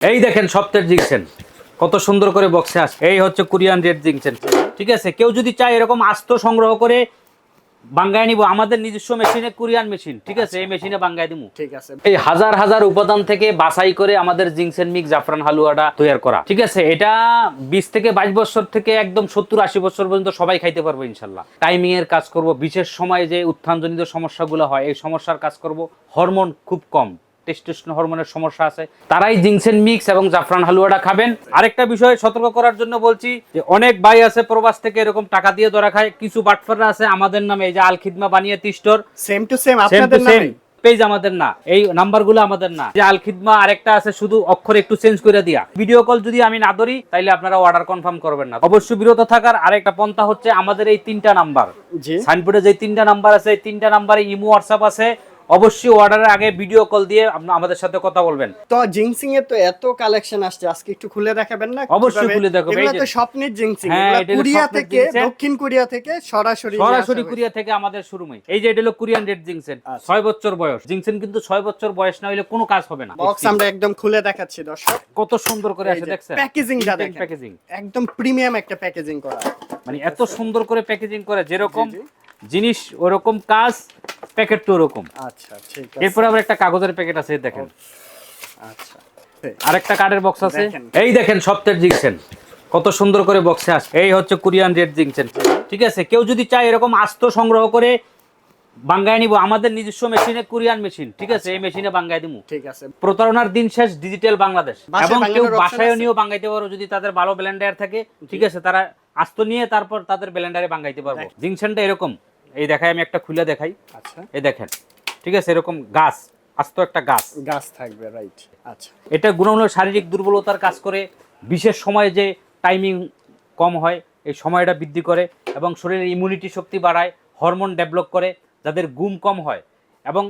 এই দেখেন সপ্তাহের জিংসেন। কত সুন্দর করে বক্সে আসে এই হচ্ছে কোরিয়ান রেড জিংসেন। ঠিক আছে? কেউ যদি চায় এরকম আস্ত সংগ্রহ করে বাঙ্গায় নিব আমাদের নিজস্ব মেশিনে কোরিয়ান মেশিন। ঠিক আছে? এই মেশিনে বাঙ্গায় দিব ঠিক আছে। এই হাজার হাজার উপাদান থেকে বাছাই করে আমাদের জিংসেন মিক্স জাফরান হালুয়াটা তৈরি করা। ঠিক আছে? এটা বিশ থেকে বাইশ বছর থেকে একদম সত্তর আশি বছর পর্যন্ত সবাই খাইতে পারব ইনশাল্লাহ। টাইমিং এর কাজ করব। বিশেষ সময়ে যে উত্থানজনিত সমস্যাগুলো হয় এই সমস্যার কাজ করব। হরমোন খুব কম। টেস্টোস্টেরন হরমোনের সমস্যা আছে। তারাই জিংসেন মিক্স এবং জাফরান হালুয়াটা খাবেন। আরেকটা বিষয় সতর্ক করার জন্য বলছি যে অনেক ভাই আছে প্রবাস থেকে এরকম টাকা দিয়ে ধরা খায়। কিছু বাটফাররা আছে আমাদের নামে এই যে আল খিদমা বানিয়ে তিস্টর সেম টু সেম আপনাদের নামে? পেজ আমাদের না এই নাম্বারগুলো আমাদের না। যে আল খিদমা আরেকটা আছে শুধু অক্ষর একটু চেঞ্জ করে দিয়া। ভিডিও কল যদি আমি না ধরি তাইলে আপনারা অর্ডার কনফার্ম করবেন না। অবশ্যই বিরত থাকার আরেকটা পন্থা হচ্ছে আমাদের এই তিনটা নাম্বার। সাইনবোর্ডে যে তিনটা নাম্বার আছে এই তিনটা নাম্বারে ইমো হোয়াটসঅ্যাপ আছে। অবশ্যই অর্ডারের আগে ভিডিও কল দিয়ে আমাদের সাথে কথা বলবেন। তো জিংসিং এর তো এত কালেকশন আসছে আজকে একটু খুলে দেখাবেন না? অবশ্যই খুলে এই এগুলো তো স্বপ্নের জিংসিং হ্যাঁ, এটা কোরিয়া থেকে দক্ষিণ কোরিয়া থেকে সরাসরি সরাসরি কোরিয়া থেকে আমাদের শুরুমই এই যে এটা হলো কোরিয়ান রেড জিংসেন ছয় বছর বয়স। জিংসেন কিন্তু ছয় বছর বয়স না হলে কোনো কাজ হবে না। বক্স আমরা একদম খুলে দেখাচ্ছি দর্শক। কত সুন্দর করে আসে দেখছেন? প্যাকেজিংটা দেখেন। প্যাকেজিং একদম প্রিমিয়াম একটা প্যাকেজিং করা। মানে এত সুন্দর করে প্যাকেজিং করে যেরকম জিনিস ওরকম কাজ প্যাকেট তো ওরকম। আচ্ছা ঠিক আছে। এরপরে আবার একটা কাগজের প্যাকেট আছে দেখেন। আচ্ছা। আরেকটা কার্ডের বক্স আছে। এই দেখেন সপ্তাহের কত সুন্দর করে বক্সে আসে এই হচ্ছে কোরিয়ান রেড ঠিক আছে? কেউ যদি চায় এরকম আস্ত সংগ্রহ করে বাঙ্গায় নিব আমাদের নিজস্ব মেশিনে কোরিয়ান মেশিন। ঠিক আছে? এই মেশিনে বাঙ্গায় দিব ঠিক আছে। প্রতারণার দিন শেষ ডিজিটাল বাংলাদেশ। এবং কেউ বাসায়? নিয়েও বাঙ্গাইতে পারো যদি তাদের ভালো ব্লেন্ডার থাকে। ঠিক আছে? তারা আস্ত নিয়ে তারপর তাদের ব্লেন্ডারে বাঙ্গাইতে পারব। জিংসেনটা এরকম। এই দেখাই আমি একটা খুলে দেখাই। আচ্ছা। এই দেখেন ঠিক আছে এরকম গাছ আস্ত একটা গাছ। গাছ থাকবে রাইট আচ্ছা। এটা গুণ হলো শারীরিক দুর্বলতার কাজ করে বিশেষ সময়ে যে টাইমিং কম হয় এই সময়টা বৃদ্ধি করে এবং শরীরের ইমিউনিটি শক্তি বাড়ায় হরমোন ডেভেলপ করে যাদের ঘুম কম হয় এবং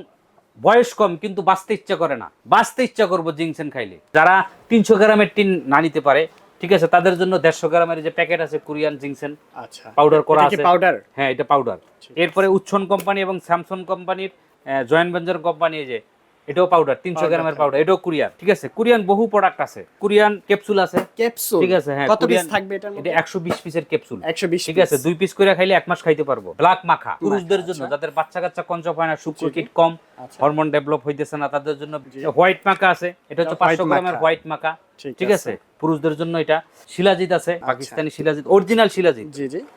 বয়স কম কিন্তু বাঁচতে ইচ্ছা করে না। বাঁচতে ইচ্ছা করব জিংসেন খাইলে। যারা তিনশো গ্রামের টিন না নিতে পারে ঠিক আছে তাদের জন্য দেড়শো গ্রামের যে প্যাকেট আছে কোরিয়ান জিংসেন আচ্ছা। পাউডার করা আছে। পাউডার? হ্যাঁ এটা পাউডার। এরপরে উচ্ছন কোম্পানি এবং স্যামসং কোম্পানির জয়েন্ট ভেঞ্চার কোম্পানি যে এটাও পাউডার তিনশো গ্রামের থাকবে। পাউডার এটাও কুরিয়ান। ঠিক আছে কুরিয়ান বহু প্রোডাক্ট আছে। কুরিয়ান ক্যাপসুল আছে। ক্যাপসুল ঠিক আছে হ্যাঁ কত পিস থাকবে এটা একশো বিশ পিসের ক্যাপসুল 120 ঠিক আছে দুই পিস করে খাইলে এক মাস খাইতে পারব। ব্ল্যাক মাখা। পুরুষদের জন্য আচ্ছা। যাদের বাচ্চা কাচ্চা কনচপ হয় না শুক্র কিট কম আচ্ছা। হরমোন ডেভেলপ হইতেছে না তাদের জন্য হোয়াইট মাখা আছে এটা হচ্ছে এটা white পাঁচশো গ্রামের হোয়াইট মাখা। ঠিক আছে। পুরুষদের জন্য এটা শিলাজিৎ আছে আচ্ছা। পাকিস্তানি শিলাজিৎ অরিজিনাল শিলাজিৎ।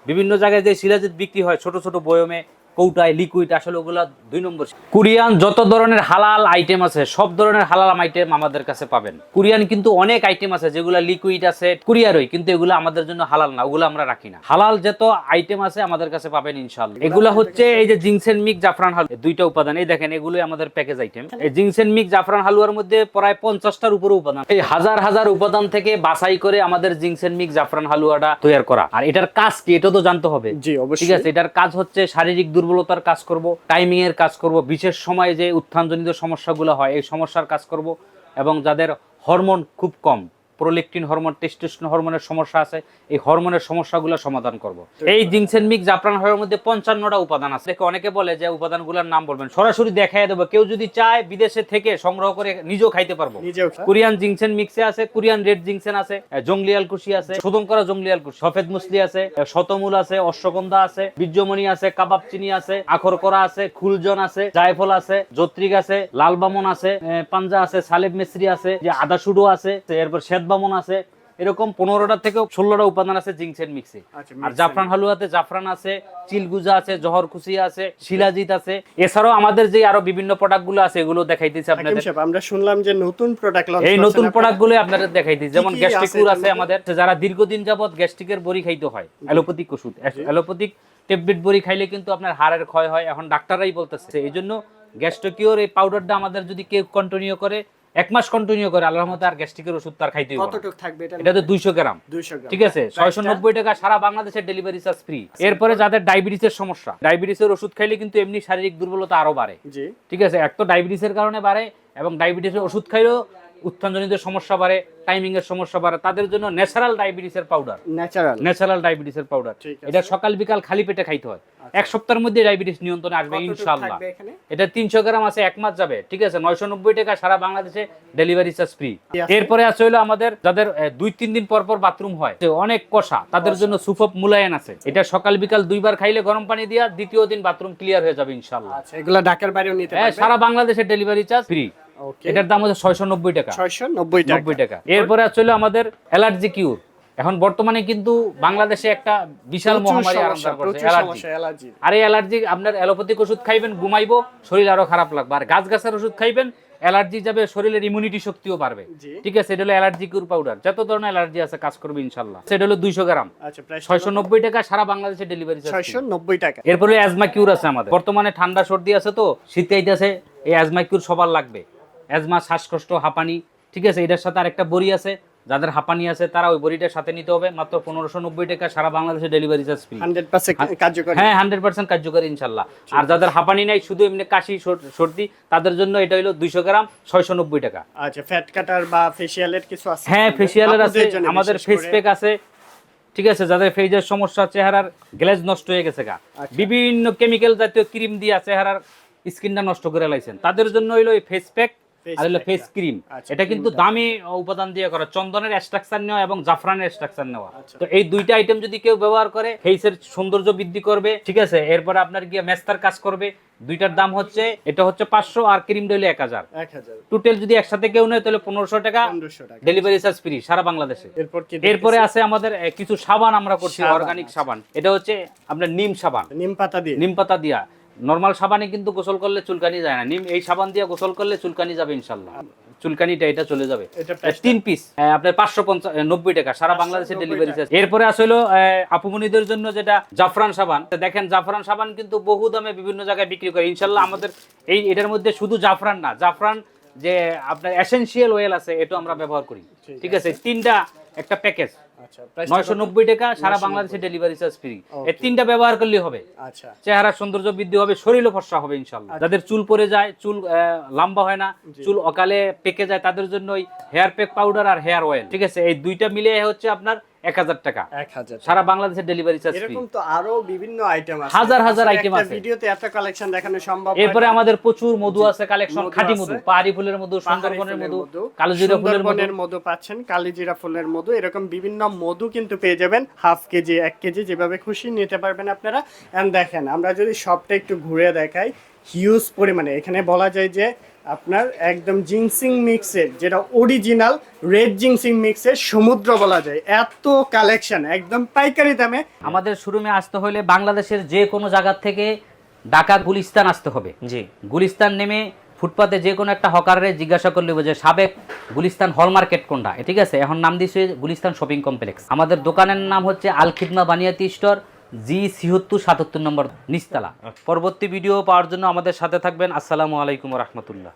বিভিন্ন জায়গায় যে শিলাজিৎ বিক্রি হয় ছোট ছোট বয়মে কৌটায় লিকুইড আসলে ওগুলা দুই নম্বর কোরিয়ান যত ধরনের হালাল আইটেম আছে সব ধরনের হালাল আইটেম আমাদের কাছে পাবেন। কোরিয়ান কিন্তু অনেক আইটেম আছে যেগুলো লিকুইড আছে কুরিয়ারই কিন্তু এগুলো আমাদের জন্য হালাল না ওগুলো আমরা রাখি না। হালাল যত আইটেম আছে আমাদের কাছে পাবেন ইনশাল্লাহ এগুলো হচ্ছে এই যে জিংসেন মিক জাফরান হালুয়া দুইটা উপাদান এই দেখেন এগুলোই আমাদের প্যাকেজ আইটেম এই জিংসেন মিক জাফরান হালুয়ার মধ্যে প্রায় পঞ্চাশটার উপরে উপাদান। এই হাজার হাজার উপাদান থেকে বাছাই করে আমাদের জিংসেন মিক জাফরান হালুয়াটা তৈরি করা। আর এটার কাজ কি? এটা তো জানতে হবে। ঠিক আছে এটার কাজ হচ্ছে শারীরিক দুর্বলতার কাজ করব টাইমিং এর কাজ করব, বিশেষ সময়ে যে উত্থানজনিত সমস্যাগুলো হয়, এই সমস্যার কাজ করব এবং যাদের হরমোন খুব কম। প্রোলেকটিন হরমোন টেস্টোস্টেরন হরমোনের সমস্যা আছে এই হরমোনের সমস্যাগুলো সমাধান করব। এই জিনসেন মিক জাফরান হওয়ার মধ্যে পঞ্চান্নটা উপাদান আছে। দেখে অনেকে বলে যে উপাদানগুলোর নাম বলবেন সরাসরি দেখাই দেবো। কেউ যদি চায় বিদেশে থেকে সংগ্রহ করে নিজেও খাইতে পারব। কোরিয়ান জিংসেন মিক্সে আছে কোরিয়ান রেড জিংসেন আছে আহ, জংলিয়াল কুশি আছে শোধন করা জংলিয়াল কুশি সফেদ মুসলি আছে শতমূল আছে অশ্বগন্ধা আছে বীর্যমণি আছে কাবাব চিনি আছে আখর করা আছে খুলজন আছে জায়ফল আছে জত্রিক আছে লাল বামন আছে পাঞ্জা আছে সালেব মিস্ত্রি আছে যে আদা সুডো আছে এরপর শ্বেত বামন আছে এরকম পনেরোটা থেকে ষোলোটা উপাদান আছে জিংসেন মিক্সে। আচ্ছা, আর জাফরান হালুয়াতে জাফরান আছে চিলগুজা আছে জহর খুশি আছে শিলাজিৎ আছে। এছাড়াও আমাদের যে আরও বিভিন্ন প্রোডাক্টগুলো আছে এগুলো দেখাইতেছি আপনাদের। আমরা শুনলাম যে নতুন প্রোডাক্ট এই নতুন প্রোডাক্টগুলো আপনাদের দেখাই দিই যেমন গ্যাস্ট্রিকুর আছে আছে আমাদের যারা দীর্ঘদিন যাবত গ্যাস্ট্রিকের বড়ি খাইতে হয় অ্যালোপ্যাথিক ওষুধ। অ্যালোপ্যাথিক ট্যাবলেট বড়ি খাইলে কিন্তু আপনার হাড়ের ক্ষয় হয় এখন ডাক্তাররাই বলতেছে। এই জন্য গ্যাস্ট্রোকিওর এই পাউডারটা আমাদের যদি কেউ কন্টিনিউ করে এক মাস কন্টিনিউ করে আল্লাহর মতো আর গ্যাস্ট্রিকের ওষুধ তার খাইতে। কতটুকু থাকবে এটা এটা তো দুইশো গ্রাম। 200 গ্রাম। ঠিক আছে? ছয়শো নব্বই টাকা সারা বাংলাদেশের ডেলিভারি চার্জ ফ্রি এরপরে যাদের ডায়াবেটিসের সমস্যা ডায়াবেটিসের ওষুধ খাইলে কিন্তু এমনি শারীরিক দুর্বলতা আরও বাড়ে। জি। ঠিক আছে? এক তো ডায়াবেটিসের কারণে বাড়ে এবং ডায়াবেটিসের ওষুধ খাইলেও উত্থানজনিত সমস্যা বাড়ে টাইমিং এর সমস্যা বাড়ে তাদের জন্য ন্যাচারাল ডায়াবেটিসের পাউডার ন্যাচারাল ন্যাচারাল ডায়াবেটিসের পাউডার এটা সকাল বিকাল খালি পেটে খাইতে হয়। এক সপ্তাহের মধ্যে ডায়াবেটিস নিয়ন্ত্রণে আসবে ইনশাআল্লাহ। এটা তিনশো গ্রাম আছে এক মাস যাবে ঠিক আছে? নয়শো নব্বই টাকা সারা বাংলাদেশে ডেলিভারি চার্জ ফ্রি এরপরে আছে হলো আমাদের যাদের দুই তিন দিন পর পর বাথরুম হয় যে অনেক কষা তাদের জন্য সুফপ মুলায়ন আছে। এটা সকাল বিকাল দুইবার খাইলে গরম পানি দিয়া দ্বিতীয় দিন বাথরুম ক্লিয়ার হয়ে যাবে ইনশাল্লাহ আচ্ছা এগুলো ঢাকার বাইরেও নিতে হ্যাঁ সারা বাংলাদেশে ডেলিভারি চার্জ ফ্রি এটার দাম হচ্ছে ছয়শো নব্বই টাকা। 690 টাকা। নব্বই টাকা। এরপরে আছে হলো আমাদের অ্যালার্জি কিউর। এখন বর্তমানে কিন্তু বাংলাদেশে একটা বিশাল মহামারী আরম্ভ করছে অ্যালার্জি। আর এই অ্যালার্জি আপনার অ্যালোপ্যাথিক ওষুধ খাইবেন ঘুমাইবো শরীর আরও খারাপ লাগবে। আর গাছ গাছের ওষুধ খাইবেন অ্যালার্জি যাবে শরীরের ইমিউনিটি শক্তিও বাড়বে। ঠিক আছে এটা হলো অ্যালার্জি কিউর পাউডার যত ধরনের অ্যালার্জি আছে কাজ করবে ইনশাল্লাহ। সেটা হলো দুইশো গ্রাম। আচ্ছা ছয়শো নব্বই টাকা সারা বাংলাদেশে ডেলিভারি 690 টাকা। এরপরে অ্যাজমা কিউর আছে আমাদের। বর্তমানে ঠান্ডা সর্দি আছে তো শীতে আইতেছে এই অ্যাজমা কিউর সবার লাগবে। অ্যাজমা শ্বাসকষ্ট হাঁপানি ঠিক আছে এটার সাথে আরেকটা বড়ি আছে যাদের হাঁপানি আছে তারা ওই বড়িটার সাথে নিতে হবে মাত্র পনেরোশো নব্বই টাকা সারা বাংলাদেশে ডেলিভারি চার্জ ফ্রি 100% কার্যকরী। হ্যাঁ হান্ড্রেড পার্সেন্ট কার্যকরী ইনশাল্লাহ। আর যাদের হাঁপানি নাই শুধু এমনি কাশি সর্দি তাদের জন্য এটা হলো দুইশো গ্রাম ছয়শো নব্বই টাকা। আচ্ছা ফ্যাট কাটার বা ফেসিয়ালের কিছু আছে? হ্যাঁ ফেসিয়ালের আছে আমাদের ফেস প্যাক আছে ঠিক আছে যাদের ফেজের সমস্যা চেহারার গ্লেজ নষ্ট হয়ে গেছে গা। আচ্ছা। বিভিন্ন কেমিক্যাল জাতীয় ক্রিম দিয়ে চেহারার স্কিনটা নষ্ট করে লাইছেন। তাদের জন্য হইল এই ফেস প্যাক আর হলো ফেস ক্রিম এটা কিন্তু দামি উপাদান দিয়ে করা। চন্দনের এক্সট্রাকশন নেওয়া এবং জাফরানের এক্সট্রাকশন নেওয়া। আচ্ছা। তো এই দুইটা আইটেম যদি কেউ ব্যবহার করে ফেসের সৌন্দর্য বৃদ্ধি করবে ঠিক আছে? এরপরে আপনার গিয়ে মেস্তার কাজ করবে। দুইটার দাম হচ্ছে এটা হচ্ছে পাঁচশো আর ক্রিমটা হলো এক হাজার। টোটাল যদি একসাথে কেউ নেয় তাহলে পনেরোশো টাকা। ডেলিভারি চার্জ ফ্রি সারা বাংলাদেশে। এরপরে আছে আমাদের কিছু সাবান আমরা করছি অর্গানিক। সাবান। এটা হচ্ছে আপনার নিম সাবান। নিম পাতা দিয়ে। নিম পাতা দিয়া। নর্মাল সাবানে কিন্তু গোসল করলে চুলকানি যায় না। নিম এই সাবান দিয়ে গোসল করলে চুলকানি যাবে ইনশাল্লাহ। চুলকানিটা এটা চলে যাবে। তিন পিস আপনার পাঁচশো পঞ্চাশ নব্বই টাকা। সারা বাংলাদেশে ডেলিভারি চার্জ এরপরে আসলে আপুমনিদের জন্য যেটা জাফরান সাবান। দেখেন জাফরান সাবান কিন্তু বহু দামে বিভিন্ন জায়গায় বিক্রি করে। ইনশাল্লাহ আমাদের এই এটার মধ্যে শুধু জাফরান না। জাফরান যে আপনার এসেন্সিয়াল ওয়েল আছে এটা আমরা ব্যবহার করি। ঠিক আছে? তিনটা একটা প্যাকেজ নয়শো নব্বই টাকা সারা বাংলাদেশে ডেলিভারি চার্জ ফ্রি এই তিনটা ব্যবহার করলে হবে। আচ্ছা। চেহারার সৌন্দর্য বৃদ্ধি হবে শরীরও ফর্সা হবে ইনশাল্লাহ যাদের চুল পরে যায় চুল লম্বা হয় না চুল অকালে পেকে যায় তাদের জন্য হেয়ার প্যাক পাউডার আর হেয়ার অয়েল ঠিক আছে? এই দুইটা মিলে হচ্ছে আপনার এক হাজার টাকা। 1000 সারা বাংলাদেশে ডেলিভারি চার্জ এরকম তো আরও বিভিন্ন আইটেম আছে। হাজার হাজার একটা আছে। ভিডিওতে এত কালেকশন দেখানো সম্ভব এরপরে আমাদের প্রচুর মধু আছে কালেকশন খাঁটি মধু পাহাড়ি ফুলের মধু সুন্দরবনের মধু কালোজিরা ফুলের মধু। মধু পাচ্ছেন কালিজিরা ফুলের মধু। এরকম বিভিন্ন মধু কিন্তু পেয়ে যাবেন হাফ কেজি এক কেজি যেভাবে খুশি নিতে পারবেন আপনারা। এন্ড দেখেন আমরা যদি সবটা একটু ঘুরে দেখাই হিউজ পরিমাণে। এখানে বলা যায় যে আপনার একদম জিংসিং মিক্সের যেটা অরিজিনাল রেড জিংসিং মিক্সের সমুদ্র বলা যায়। এত কালেকশন একদম পাইকারি দামে। আমাদের শোরুমে আসতে হলে বাংলাদেশের যে কোনো জায়গা থেকে ঢাকা গুলিস্তান আসতে হবে। জি। গুলিস্তান নেমে ফুটপাতে যে কোনো একটা হকারে জিজ্ঞাসা করলে যে সাবেক গুলিস্তান হল মার্কেট কোনটা ঠিক আছে? এখন নাম দিয়েছে গুলিস্তান শপিং কমপ্লেক্স আমাদের দোকানের নাম হচ্ছে আল খিদমা বানিয়াতি স্টোর জি ছিহত্তর সাতাত্তর নম্বর নিস্তালা পরবর্তী ভিডিও পাওয়ার জন্য আমাদের সাথে থাকবেন। আসসালামু আলাইকুম রহমতুল্লাহ।